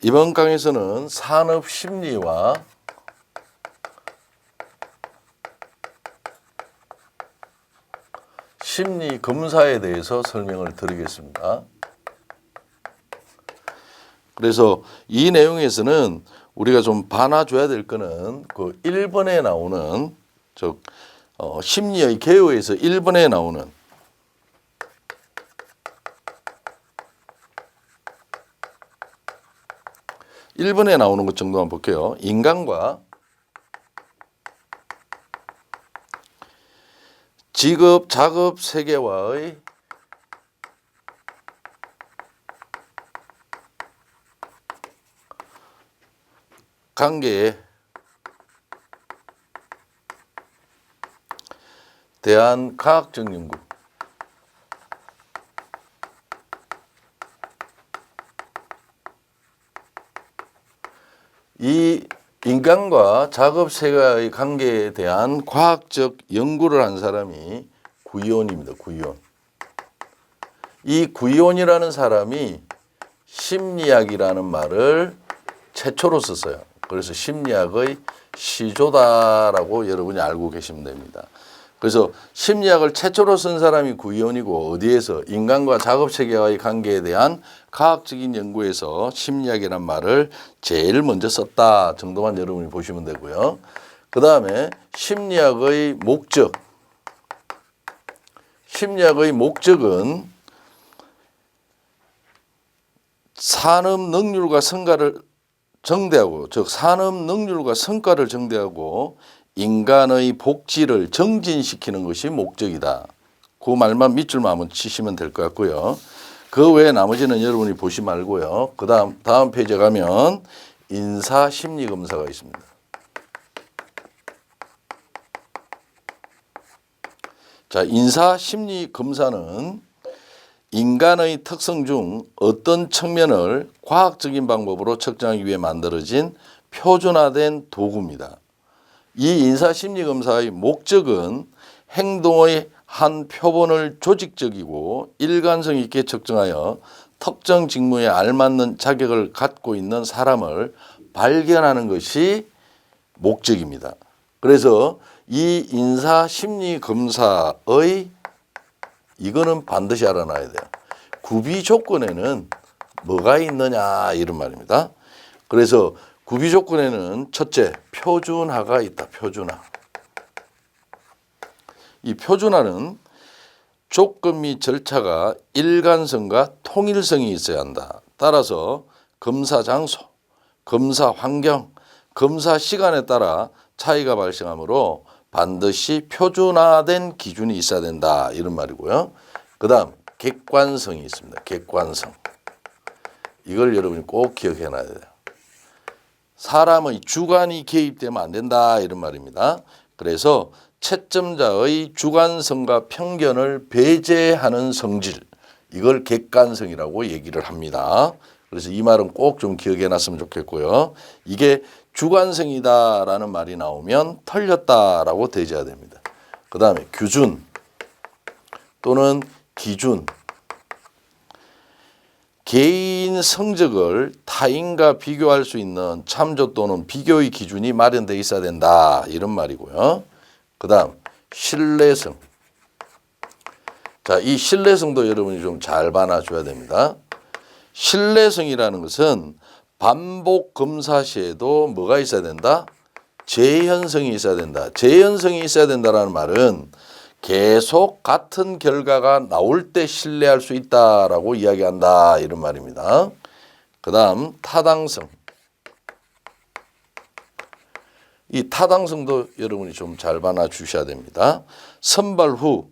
이번 강에서는 산업 심리와 심리 검사에 대해서 설명을 드리겠습니다. 그래서 이 내용에서는 우리가 좀 봐놔줘야 될 거는 그 1번에 나오는 즉 어, 심리의 개요에서 1번에 나오는 일번에 나오는 것 정도만 볼게요. 인간과 직업, 작업 세계와의 관계에 대한 과학적 연구. 이 인간과 작업 세계의 관계에 대한 과학적 연구를 한 사람이 구이온입니다. 구이온. 이 구이온이라는 사람이 심리학이라는 말을 최초로 썼어요. 그래서 심리학의 시조다라고 여러분이 알고 계시면 됩니다. 그래서 심리학을 최초로 쓴 사람이 구이온이고 어디에서 인간과 작업 세계와의 관계에 대한 과학적인 연구에서 심리학이란 말을 제일 먼저 썼다 정도만 여러분이 보시면 되고요. 그 다음에 심리학의 목적. 심리학의 목적은 산업 능률과 성과를 정대하고 즉 산업 능률과 성과를 정대하고 인간의 복지를 정진시키는 것이 목적이다. 그 말만 밑줄만 한번 치시면 될 것 같고요. 그 외에 나머지는 여러분이 보시 말고요. 그 다음 다음 페이지에 가면 인사 심리 검사가 있습니다. 자, 인사 심리 검사는 인간의 특성 중 어떤 측면을 과학적인 방법으로 측정하기 위해 만들어진 표준화된 도구입니다. 이 인사 심리 검사의 목적은 행동의 한 표본을 조직적이고 일관성 있게 측정하여 특정 직무에 알맞는 자격을 갖고 있는 사람을 발견하는 것이 목적입니다. 그래서 이 인사 심리 검사의 이거는 반드시 알아놔야 돼요. 구비 조건에는 뭐가 있느냐 이런 말입니다. 그래서 구비 조건에는 첫째 표준화가 있다. 표준화. 이 표준화는 조건 및 절차가 일관성과 통일성이 있어야 한다. 따라서 검사 장소, 검사 환경, 검사 시간에 따라 차이가 발생하므로 반드시 표준화된 기준이 있어야 된다. 이런 말이고요. 그 다음 객관성이 있습니다. 객관성. 이걸 여러분이 꼭 기억해 놔야 돼요. 사람의 주관이 개입되면 안 된다. 이런 말입니다. 그래서 채점자의 주관성과 편견을 배제하는 성질. 이걸 객관성이라고 얘기를 합니다. 그래서 이 말은 꼭 좀 기억해 놨으면 좋겠고요. 이게 주관성이다라는 말이 나오면 털렸다라고 대제해야 됩니다. 그 다음에 규준 또는 기준 개인 성적을 타인과 비교할 수 있는 참조 또는 비교의 기준이 마련되어 있어야 된다 이런 말이고요. 그 다음 신뢰성 자, 이 신뢰성도 여러분이 좀 잘 봐놔줘야 됩니다. 신뢰성이라는 것은 반복 검사 시에도 뭐가 있어야 된다? 재현성이 있어야 된다. 재현성이 있어야 된다라는 말은 계속 같은 결과가 나올 때 신뢰할 수 있다라고 이야기한다 이런 말입니다. 그다음 타당성. 이 타당성도 여러분이 좀 잘 봐놔 주셔야 됩니다. 선발 후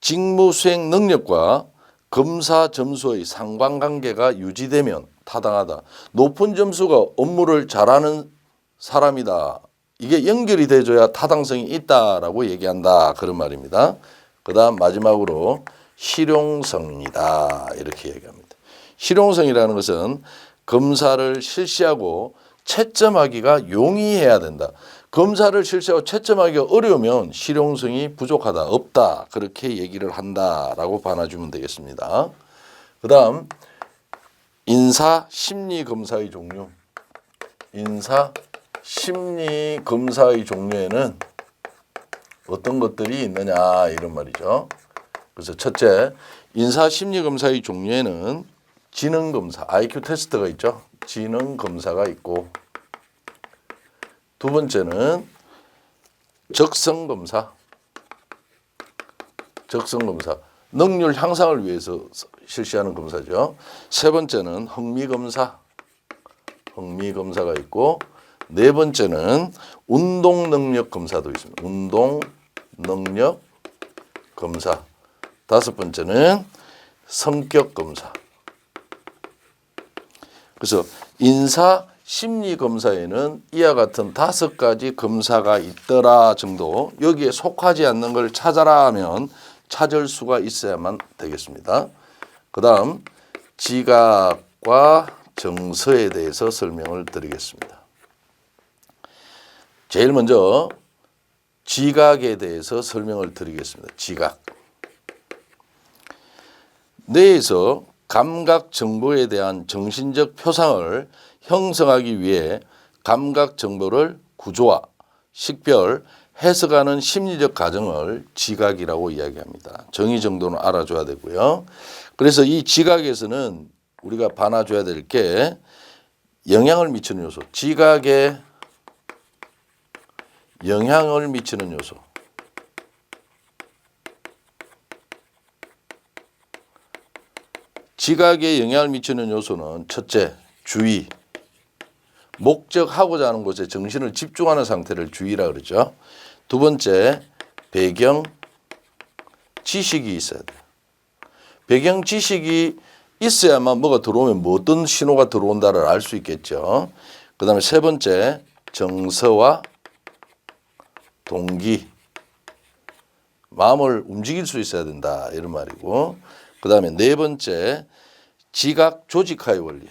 직무 수행 능력과 검사 점수의 상관관계가 유지되면 타당하다. 높은 점수가 업무를 잘하는 사람이다. 이게 연결이 돼줘야 타당성이 있다라고 얘기한다. 그런 말입니다. 그 다음 마지막으로 실용성이다. 이렇게 얘기합니다. 실용성이라는 것은 검사를 실시하고 채점하기가 용이해야 된다. 검사를 실시하고 채점하기가 어려우면 실용성이 부족하다, 없다 그렇게 얘기를 한다라고 봐놔주면 되겠습니다. 그 다음 인사 심리 검사의 종류. 인사 심리 검사의 종류에는 어떤 것들이 있느냐 이런 말이죠. 그래서 첫째 인사 심리 검사의 종류에는 지능 검사, IQ 테스트가 있죠. 지능 검사가 있고 두 번째는 적성 검사. 적성 검사. 능률 향상을 위해서 실시하는 검사죠. 세 번째는 흥미 검사. 흥미 검사가 있고 네 번째는 운동 능력 검사도 있습니다. 운동 능력 검사. 다섯 번째는 성격 검사. 그래서 인사 심리 검사에는 이와 같은 다섯 가지 검사가 있더라 정도 여기에 속하지 않는 걸 찾아라 하면 찾을 수가 있어야만 되겠습니다. 그다음 지각과 정서에 대해서 설명을 드리겠습니다. 제일 먼저 지각에 대해서 설명을 드리겠습니다. 지각. 뇌에서 감각 정보에 대한 정신적 표상을 형성하기 위해 감각 정보를 구조화, 식별, 해석하는 심리적 과정을 지각이라고 이야기합니다. 정의 정도는 알아줘야 되고요. 그래서 이 지각에서는 우리가 봐놔줘야 될 게 영향을 미치는 요소, 지각에 영향을 미치는 요소. 지각에 영향을 미치는 요소는 첫째, 주의. 목적하고자 하는 곳에 정신을 집중하는 상태를 주의라 그러죠. 두 번째, 배경 지식이 있어야 돼요. 배경 지식이 있어야만 뭐가 들어오면 뭐 어떤 신호가 들어온다를 알 수 있겠죠. 그 다음에 세 번째, 정서와 동기. 마음을 움직일 수 있어야 된다. 이런 말이고. 그 다음에 네 번째, 지각 조직화의 원리.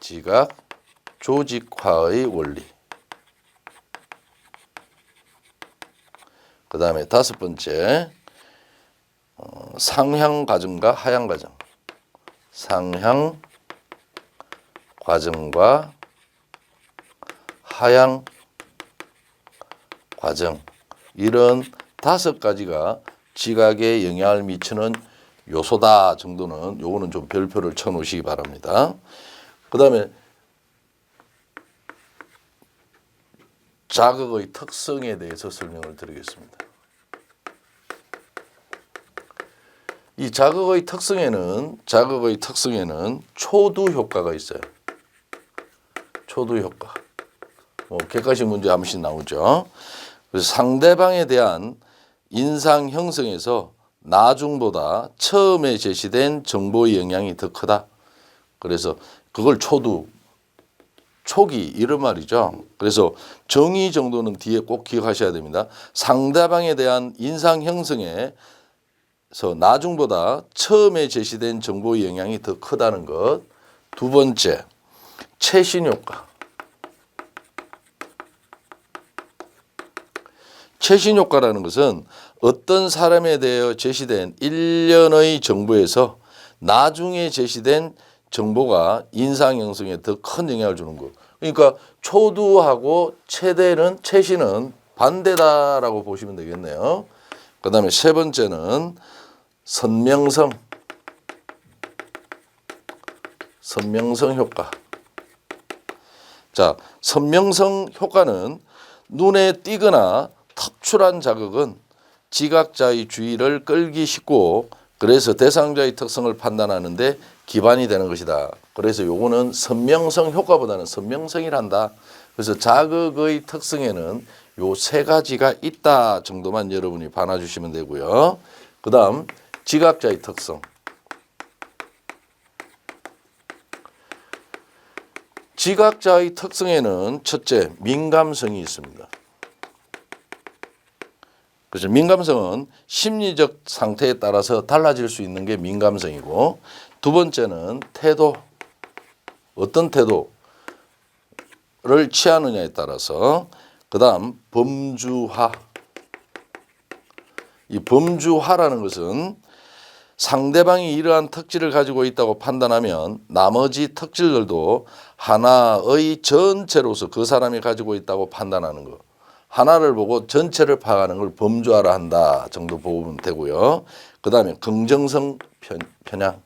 지각 조직화의 원리. 그 다음에 다섯 번째, 어, 상향 과정과 하향 과정. 상향 과정과 하향 과정. 이런 다섯 가지가 지각에 영향을 미치는 요소다 정도는 요거는 좀 별표를 쳐 놓으시기 바랍니다. 그 다음에 자극의 특성에 대해서 설명을 드리겠습니다. 이 자극의 특성에는 자극의 특성에는 초두 효과가 있어요. 초두 효과. 뭐 객관식 문제 한 번씩 나오죠. 상대방에 대한 인상 형성에서 나중보다 처음에 제시된 정보의 영향이 더 크다. 그래서 그걸 초두 초기 이런 말이죠. 그래서 정의 정도는 뒤에 꼭 기억하셔야 됩니다. 상대방에 대한 인상 형성에서 나중보다 처음에 제시된 정보의 영향이 더 크다는 것. 두 번째, 최신 효과. 최신 효과라는 것은 어떤 사람에 대해 제시된 일련의 정보에서 나중에 제시된 정보가 인상 형성에 더 큰 영향을 주는 거. 그러니까 초두하고 최대는 최신은 반대다라고 보시면 되겠네요. 그다음에 세 번째는 선명성. 선명성 효과. 자, 선명성 효과는 눈에 띄거나 특출한 자극은 지각자의 주의를 끌기 쉽고 그래서 대상자의 특성을 판단하는데 기반이 되는 것이다. 그래서 요거는 선명성 효과보다는 선명성이란다. 그래서 자극의 특성에는 요 세 가지가 있다 정도만 여러분이 봐놔 주시면 되고요. 그다음 지각자의 특성. 지각자의 특성에는 첫째 민감성이 있습니다. 그래서 민감성은 심리적 상태에 따라서 달라질 수 있는 게 민감성이고 두 번째는 태도 어떤 태도를 취하느냐에 따라서 그다음 범주화 이 범주화라는 것은 상대방이 이러한 특질을 가지고 있다고 판단하면 나머지 특질들도 하나의 전체로서 그 사람이 가지고 있다고 판단하는 거. 하나를 보고 전체를 파악하는 걸 범주화라 한다 정도 보면 되고요. 그 다음에 긍정성 편, 편향,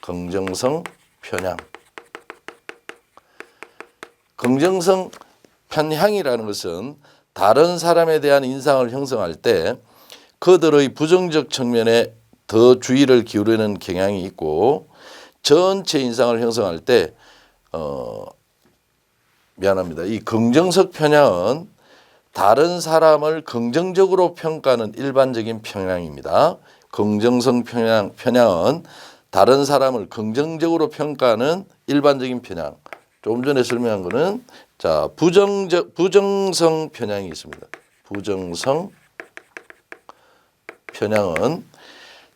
긍정성 편향. 긍정성 편향이라는 것은 다른 사람에 대한 인상을 형성할 때 그들의 부정적 측면에 더 주의를 기울이는 경향이 있고 전체 인상을 형성할 때 어, 미안합니다. 이 긍정적 편향은 다른 사람을 긍정적으로 평가하는 일반적인 편향입니다. 긍정성 편향, 편향은 다른 사람을 긍정적으로 평가하는 일반적인 편향. 조금 전에 설명한 거는 자 부정적 부정성 편향이 있습니다. 부정성 편향은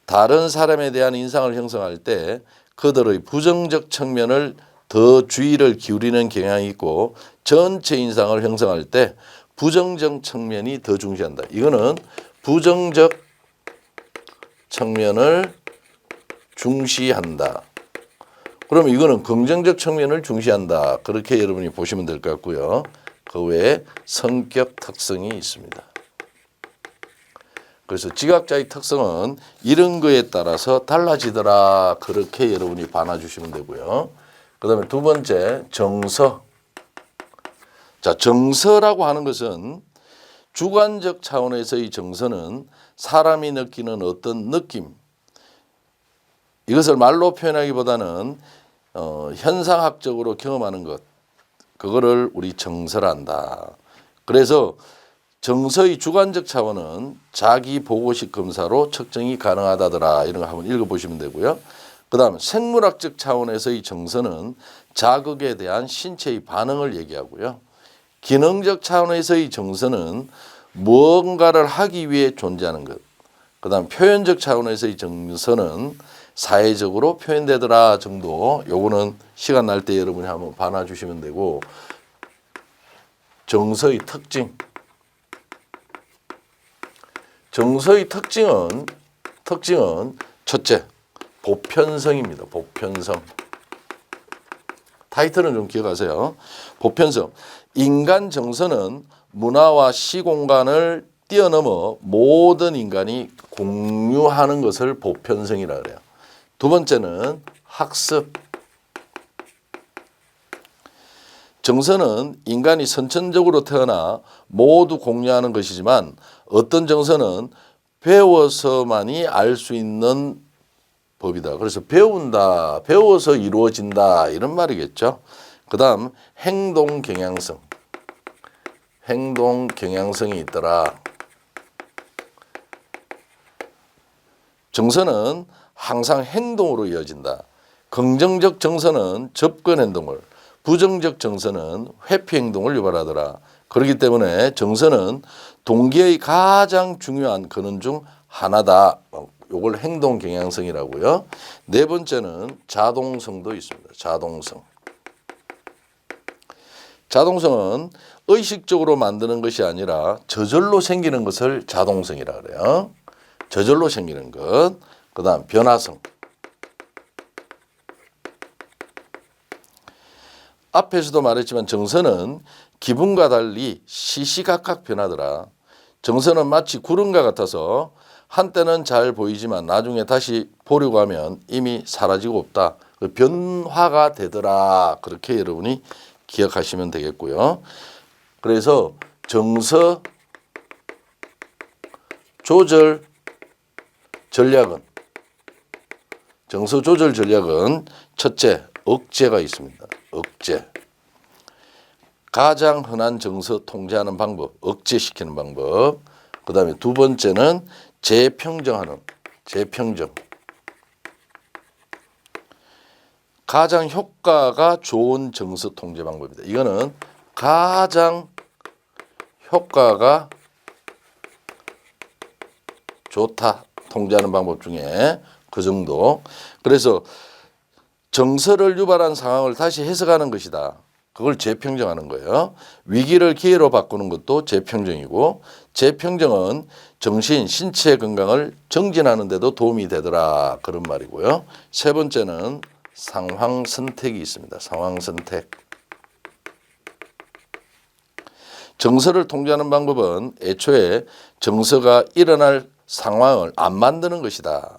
다른 사람에 대한 인상을 형성할 때 그들의 부정적 측면을 더 주의를 기울이는 경향이 있고 전체 인상을 형성할 때 부정적 측면이 더 중시한다. 이거는 부정적 측면을 중시한다. 그러면 이거는 긍정적 측면을 중시한다. 그렇게 여러분이 보시면 될 것 같고요. 그 외에 성격 특성이 있습니다. 그래서 지각자의 특성은 이런 거에 따라서 달라지더라. 그렇게 여러분이 봐놔 주시면 되고요. 그 다음에 두 번째, 정서. 자, 정서라고 하는 것은 주관적 차원에서의 정서는 사람이 느끼는 어떤 느낌, 이것을 말로 표현하기보다는 어, 현상학적으로 경험하는 것, 그거를 우리 정서란다. 그래서 정서의 주관적 차원은 자기 보고식 검사로 측정이 가능하다더라 이런 거 한번 읽어보시면 되고요. 그다음 생물학적 차원에서의 정서는 자극에 대한 신체의 반응을 얘기하고요. 기능적 차원에서의 정서는 무언가를 하기 위해 존재하는 것. 그다음 표현적 차원에서의 정서는 사회적으로 표현되더라 정도. 요거는 시간 날 때 여러분이 한번 봐놔 주시면 되고 정서의 특징. 정서의 특징은 특징은 첫째 보편성입니다. 보편성. 타이틀은 좀 기억하세요. 보편성. 인간 정서는 문화와 시공간을 뛰어넘어 모든 인간이 공유하는 것을 보편성이라 그래요. 두 번째는 학습. 정서는 인간이 선천적으로 태어나 모두 공유하는 것이지만 어떤 정서는 배워서만이 알 수 있는 법이다. 그래서 배운다, 배워서 이루어진다 이런 말이겠죠. 그다음 행동 경향성, 행동 경향성이 있더라. 정서는 항상 행동으로 이어진다. 긍정적 정서는 접근 행동을, 부정적 정서는 회피 행동을 유발하더라. 그렇기 때문에 정서는 동기의 가장 중요한 근원 중 하나다. 요걸 행동 경향성이라고요. 네 번째는 자동성도 있습니다. 자동성. 자동성은 의식적으로 만드는 것이 아니라 저절로 생기는 것을 자동성이라 그래요. 저절로 생기는 것. 그다음 변화성. 앞에서도 말했지만 정서는 기분과 달리 시시각각 변하더라. 정서는 마치 구름과 같아서 한때는 잘 보이지만 나중에 다시 보려고 하면 이미 사라지고 없다. 그 변화가 되더라. 그렇게 여러분이 기억하시면 되겠고요. 그래서 정서 조절 전략은 정서 조절 전략은 첫째 억제가 있습니다. 억제. 가장 흔한 정서 통제하는 방법, 억제시키는 방법. 그다음에 두 번째는 재평정하는 재평정. 가장 효과가 좋은 정서 통제 방법입니다. 이거는 가장 효과가 좋다 통제하는 방법 중에 그 정도. 그래서 정서를 유발한 상황을 다시 해석하는 것이다. 그걸 재평정하는 거예요. 위기를 기회로 바꾸는 것도 재평정이고 재평정은 정신, 신체 건강을 정진하는 데도 도움이 되더라 그런 말이고요. 세 번째는 상황 선택이 있습니다. 상황 선택. 정서를 통제하는 방법은 애초에 정서가 일어날 상황을 안 만드는 것이다.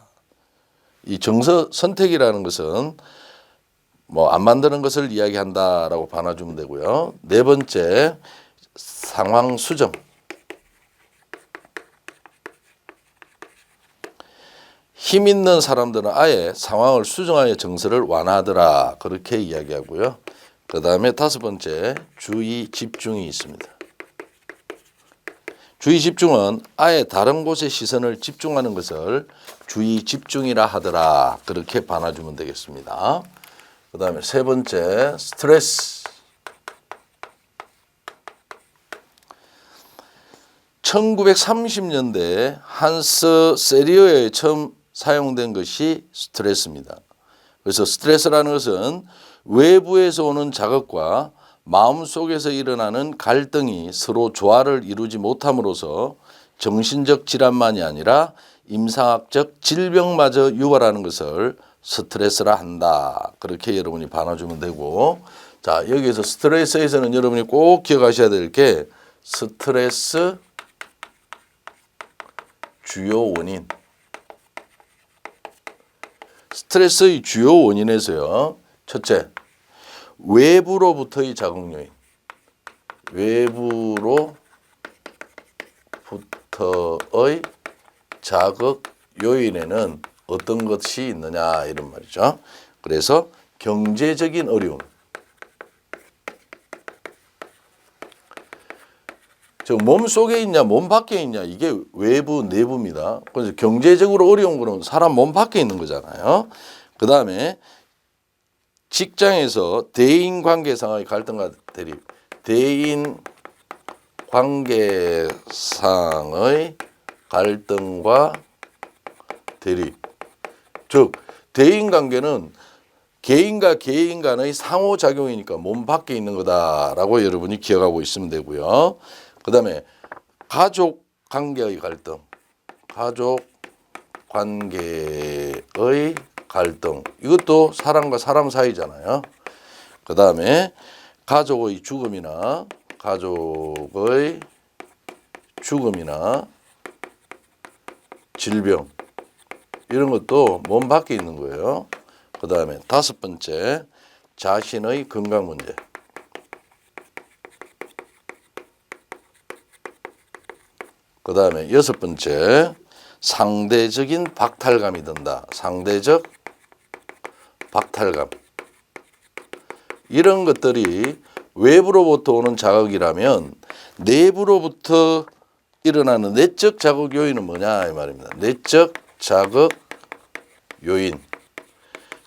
이 정서 선택이라는 것은 뭐 안 만드는 것을 이야기한다라고 반아주면 되고요. 네 번째 상황 수정. 힘 있는 사람들은 아예 상황을 수정하여 정서를 완화하더라 그렇게 이야기하고요. 그 다음에 다섯 번째 주의 집중이 있습니다. 주의 집중은 아예 다른 곳에 시선을 집중하는 것을 주의 집중이라 하더라 그렇게 반아주면 되겠습니다. 그 다음에 세 번째 스트레스. 1930년대 한스 세리오에 처음 사용된 것이 스트레스입니다. 그래서 스트레스라는 것은 외부에서 오는 자극과 마음 속에서 일어나는 갈등이 서로 조화를 이루지 못함으로써 정신적 질환만이 아니라 임상학적 질병마저 유발하는 것을 스트레스라 한다. 그렇게 여러분이 반아주면 되고. 자 여기에서 스트레스에서는 여러분이 꼭 기억하셔야 될 게 스트레스 주요 원인. 스트레스의 주요 원인에서요. 첫째 외부로부터의 자극 요인. 외부로부터의 자극 요인에는 어떤 것이 있느냐 이런 말이죠. 그래서 경제적인 어려움. 저몸 속에 있냐 몸 밖에 있냐 이게 외부 내부입니다. 그래서 경제적으로 어려운 거는 사람 몸 밖에 있는 거잖아요. 그 다음에 직장에서 대인 관계상의 갈등과 대립, 대인 관계상의 갈등과 대립. 즉 대인 관계는 개인과 개인 간의 상호작용이니까 몸 밖에 있는 거다라고 여러분이 기억하고 있으면 되고요. 그 다음에 가족 관계의 갈등. 가족 관계의 갈등. 이것도 사람과 사람 사이잖아요. 그 다음에 가족의 죽음이나 가족의 죽음이나 질병 이런 것도 몸 밖에 있는 거예요. 그 다음에 다섯 번째 자신의 건강 문제. 그 다음에 여섯 번째 상대적인 박탈감이 든다. 상대적 박탈감. 이런 것들이 외부로부터 오는 자극이라면 내부로부터 일어나는 내적 자극 요인은 뭐냐 이 말입니다. 내적 자극 요인.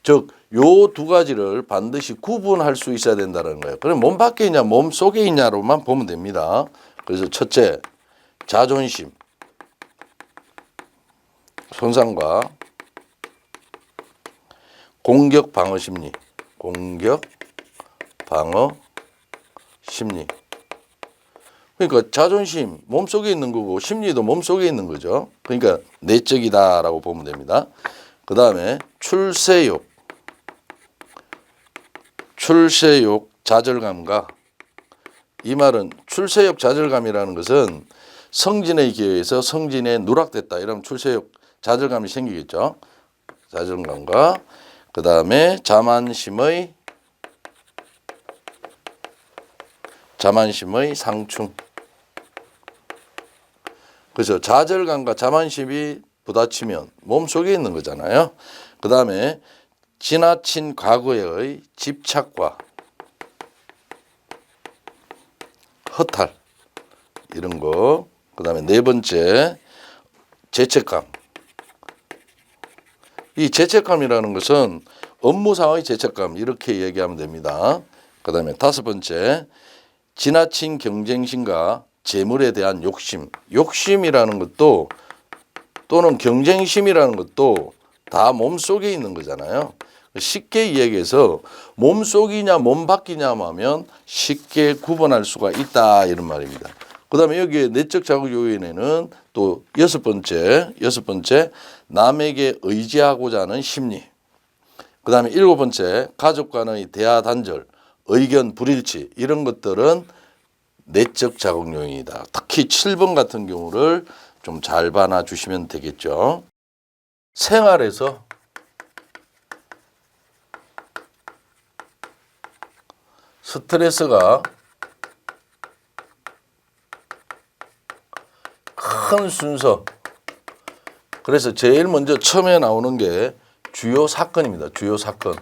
즉, 요 두 가지를 반드시 구분할 수 있어야 된다는 거예요. 그럼 몸 밖에 있냐, 몸 속에 있냐로만 보면 됩니다. 그래서 첫째, 자존심. 손상과 공격 방어 심리. 공격 방어 심리. 그러니까 자존심 몸속에 있는 거고 심리도 몸속에 있는 거죠. 그러니까 내적이다라고 보면 됩니다. 그 다음에 출세욕, 출세욕 좌절감과 이 말은 출세욕 좌절감이라는 것은 성진에 기여해서 성진에 누락됐다 이러면 출세욕 좌절감이 생기겠죠. 좌절감과 그 다음에 자만심의 자만심의 상충. 그래서 좌절감과 자만심이 부딪히면 몸 속에 있는 거잖아요. 그 다음에 지나친 과거의 집착과 허탈 이런 거. 그 다음에 네 번째 죄책감. 이 죄책감이라는 것은 업무상의 죄책감 이렇게 얘기하면 됩니다. 그 다음에 다섯 번째 지나친 경쟁심과 재물에 대한 욕심. 욕심이라는 것도 또는 경쟁심이라는 것도 다 몸속에 있는 거잖아요. 쉽게 이야기해서 몸속이냐 몸 밖이냐 하면 쉽게 구분할 수가 있다 이런 말입니다. 그 다음에 여기에 내적 자극 요인에는 또 여섯 번째 여섯 번째 남에게 의지하고자 하는 심리. 그 다음에 일곱 번째 가족 간의 대화 단절, 의견 불일치 이런 것들은 내적 자극 요인이다. 특히 7번 같은 경우를 좀 잘 봐놔 주시면 되겠죠. 생활에서 스트레스가 큰 순서. 그래서 제일 먼저 처음에 나오는 게 주요 사건입니다. 주요 사건.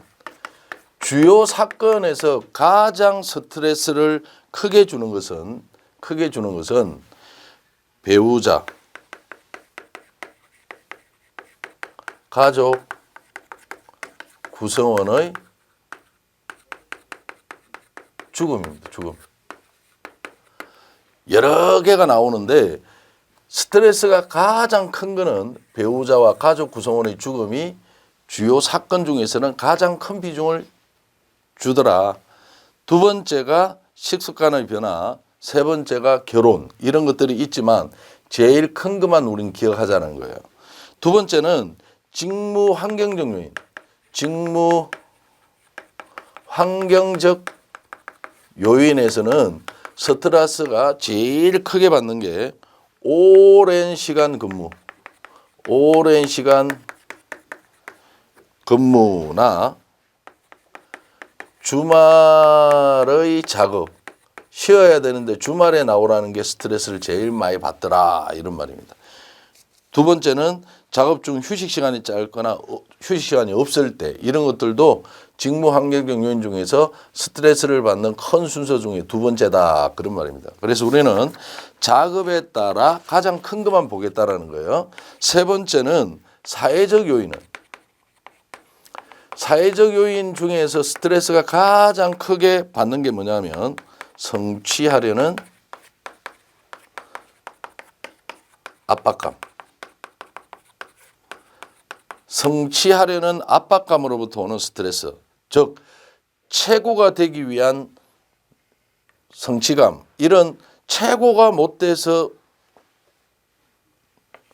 주요 사건에서 가장 스트레스를 크게 주는 것은 크게 주는 것은 배우자, 가족, 구성원의 죽음입니다. 죽음. 여러 개가 나오는데 스트레스가 가장 큰 거는 배우자와 가족 구성원의 죽음이 주요 사건 중에서는 가장 큰 비중을 주더라. 두 번째가 식습관의 변화, 세 번째가 결혼 이런 것들이 있지만 제일 큰 것만 우리는 기억하자는 거예요. 두 번째는 직무 환경적 요인, 직무 환경적 요인에서는 스트레스가 제일 크게 받는 게 오랜 시간 근무, 오랜 시간 근무나 주말의 작업, 쉬어야 되는데 주말에 나오라는 게 스트레스를 제일 많이 받더라 이런 말입니다. 두 번째는 작업 중 휴식 시간이 짧거나 어, 휴식 시간이 없을 때 이런 것들도 직무 환경적 요인 중에서 스트레스를 받는 큰 순서 중에 두 번째다 그런 말입니다. 그래서 우리는 작업에 따라 가장 큰 것만 보겠다라는 거예요. 세 번째는 사회적 요인은 사회적 요인 중에서 스트레스가 가장 크게 받는 게 뭐냐면 성취하려는 압박감. 성취하려는 압박감으로부터 오는 스트레스. 즉, 최고가 되기 위한 성취감. 이런 최고가 못 돼서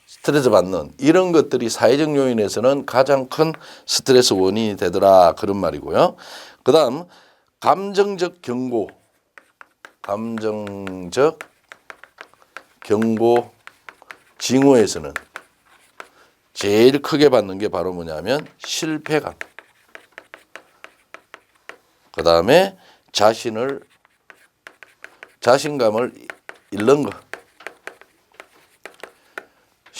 스트레스 받는 이런 것들이 사회적 요인에서는 가장 큰 스트레스 원인이 되더라 그런 말이고요. 그다음 감정적 경고, 감정적 경고 징후에서는 제일 크게 받는 게 바로 뭐냐면 실패감. 그 다음에 자신을 자신감을 잃는 것.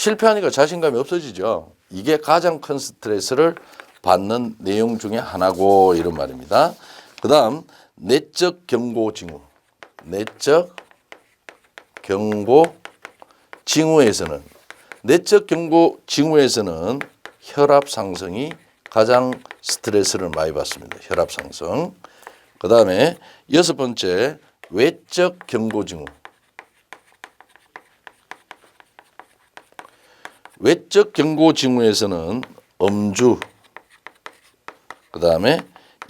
실패하니까 자신감이 없어지죠. 이게 가장 큰 스트레스를 받는 내용 중에 하나고 이런 말입니다. 그 다음 내적 경고 징후. 내적 경고 징후에서는 내적 경고 징후에서는 혈압 상승이 가장 스트레스를 많이 받습니다. 혈압 상승. 그 다음에 여섯 번째 외적 경고 징후. 외적 경고 징후에서는 음주, 그 다음에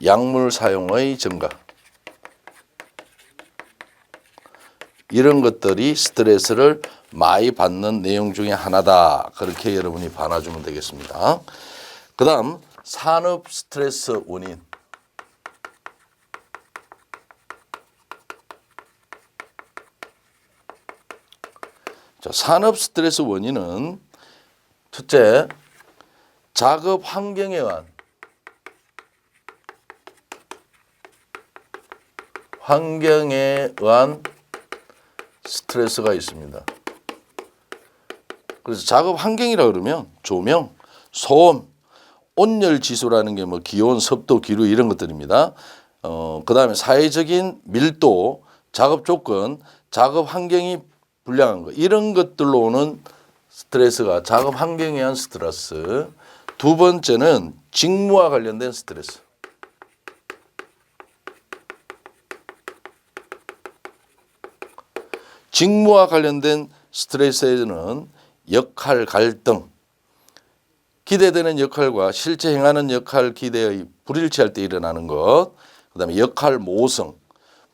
약물 사용의 증가 이런 것들이 스트레스를 많이 받는 내용 중에 하나다. 그렇게 여러분이 봐놔주면 되겠습니다. 그 다음 산업 스트레스 원인 자, 산업 스트레스 원인은 첫째, 작업 환경에 의한 환경에 의한 스트레스가 있습니다. 그래서 작업 환경이라 그러면 조명, 소음, 온열 지수라는 게 뭐 기온, 습도, 기류 이런 것들입니다. 어, 그다음에 사회적인 밀도, 작업 조건, 작업 환경이 불량한 거 이런 것들로 오는 스트레스가 작업 환경에 의한 스트레스. 두 번째는 직무와 관련된 스트레스. 직무와 관련된 스트레스에는 역할 갈등, 기대되는 역할과 실제 행하는 역할 기대의 불일치할 때 일어나는 것, 그 다음에 역할 모성,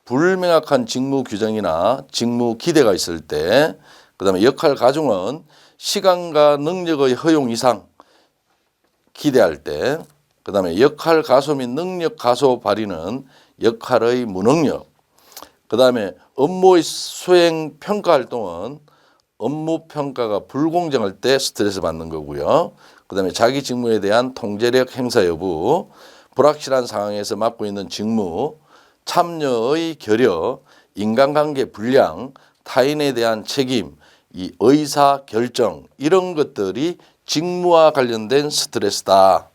불명확한 직무 규정이나 직무 기대가 있을 때, 그 다음에 역할 가중은 시간과 능력의 허용 이상 기대할 때, 그 다음에 역할 가소 및 능력 가소 발휘는 역할의 무능력, 그 다음에 업무의 수행 평가 활동은 업무 평가가 불공정할 때 스트레스 받는 거고요. 그 다음에 자기 직무에 대한 통제력 행사 여부, 불확실한 상황에서 맡고 있는 직무, 참여의 결여, 인간관계 불량, 타인에 대한 책임, 이 의사 결정 이런 것들이 직무와 관련된 스트레스다.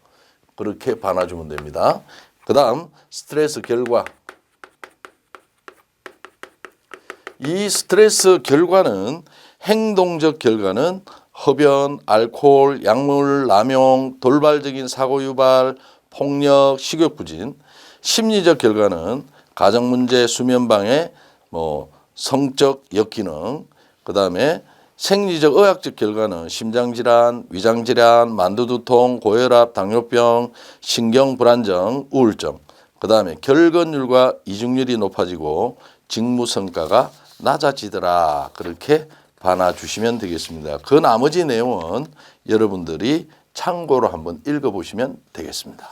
그렇게 봐놔주면 됩니다. 그다음 스트레스 결과. 이 스트레스 결과는 행동적 결과는 흡연, 알코올, 약물 남용, 돌발적인 사고 유발, 폭력, 식욕 부진. 심리적 결과는 가정 문제, 수면 방해, 뭐 성적 역기능. 그다음에 생리적 의학적 결과는 심장 질환, 위장 질환, 만두두통, 고혈압, 당뇨병, 신경 불안정, 우울증. 그 다음에 결근율과 이중률이 높아지고 직무 성과가 낮아지더라. 그렇게 봐놔 주시면 되겠습니다. 그 나머지 내용은 여러분들이 참고로 한번 읽어 보시면 되겠습니다.